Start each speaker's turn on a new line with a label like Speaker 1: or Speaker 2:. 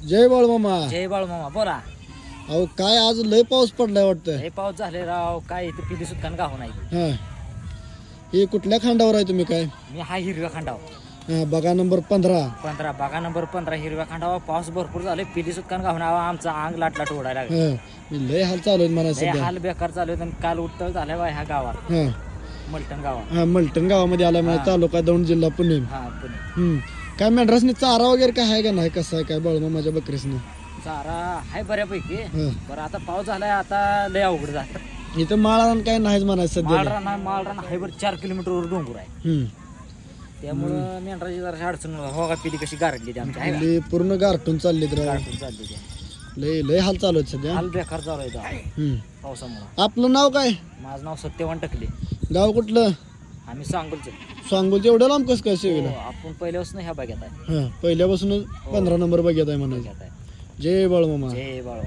Speaker 1: जय बाळमामा
Speaker 2: जय बाळमामा बोला.
Speaker 1: अहो काय आज लय पाऊस पडलाय वाटतं?
Speaker 2: हे पाऊस झाले राव काय इथे पिली सुटकान गाव नाही.
Speaker 1: हा. हे कुठल्या खांडावर आहे तुम्ही काय?
Speaker 2: मी हा हिरव्या खांडाव
Speaker 1: हा बघा नंबर पंधरा.
Speaker 2: पंधरा बागा नंबर पंधरा हिरव्या खांडावा पाऊस भरपूर झाले पिली सुटकान गाव नावा आमचा अंग लाट लाट ओढायला लागले
Speaker 1: हा मी लय हाल चालू आहेत मला
Speaker 2: लय
Speaker 1: सध्या.
Speaker 2: हाल बेकार चालू आहे आणि काल उत्तळ झालाय बा ह्या गावात.
Speaker 1: हा.
Speaker 2: मलटण गावात.
Speaker 1: हा मलटण गावामध्ये आला म्हणजे. तालुका दौंड जिल्हा पुणे.
Speaker 2: हा पुणे.
Speaker 1: हम्म. काय मेंढरासनी चारा वगैरे काय आहे का नाही? कसं आहे? काय बाळमामाच्या बकरीसनी?
Speaker 2: चारा आहे बऱ्यापैकी.
Speaker 1: हा.
Speaker 2: बरं आता पाऊस झालाय आता लय अवघड झालं.
Speaker 1: इथं माळाला काय नाहीच म्हणायचं सध्या.
Speaker 2: माळरान आहे माळरान आहे बरं चार किलोमीटरवर डोंगर आहे.
Speaker 1: हम्म.
Speaker 2: त्यामुळं मेंढराची जरा अडचण हो का पिली कशी गारडली ती आमच्या आहे?
Speaker 1: लय पूर्ण गारठून चालली तर
Speaker 2: गारठून चालली ती.
Speaker 1: लय लय हाल चालू आहेत सध्या.
Speaker 2: हाल बेकार चालू आहे इथं
Speaker 1: हम्म.
Speaker 2: पावसामुळं.
Speaker 1: आपलं नाव काय?
Speaker 2: माझं नाव सत्यवान टकले.
Speaker 1: गाव कुठलं?
Speaker 2: आम्ही सांगोलचे.
Speaker 1: सांगोलचं एवढं लांब कसं काय सेवेला
Speaker 2: हो, आपण पहिल्यापासून ह्या बघ्यात आहे.
Speaker 1: हा पहिल्यापासूनच पंधरा नंबर बघत आहे म्हणायचं.
Speaker 2: बघ्यात आहे.
Speaker 1: जय बाळमामा.
Speaker 2: जय बाळू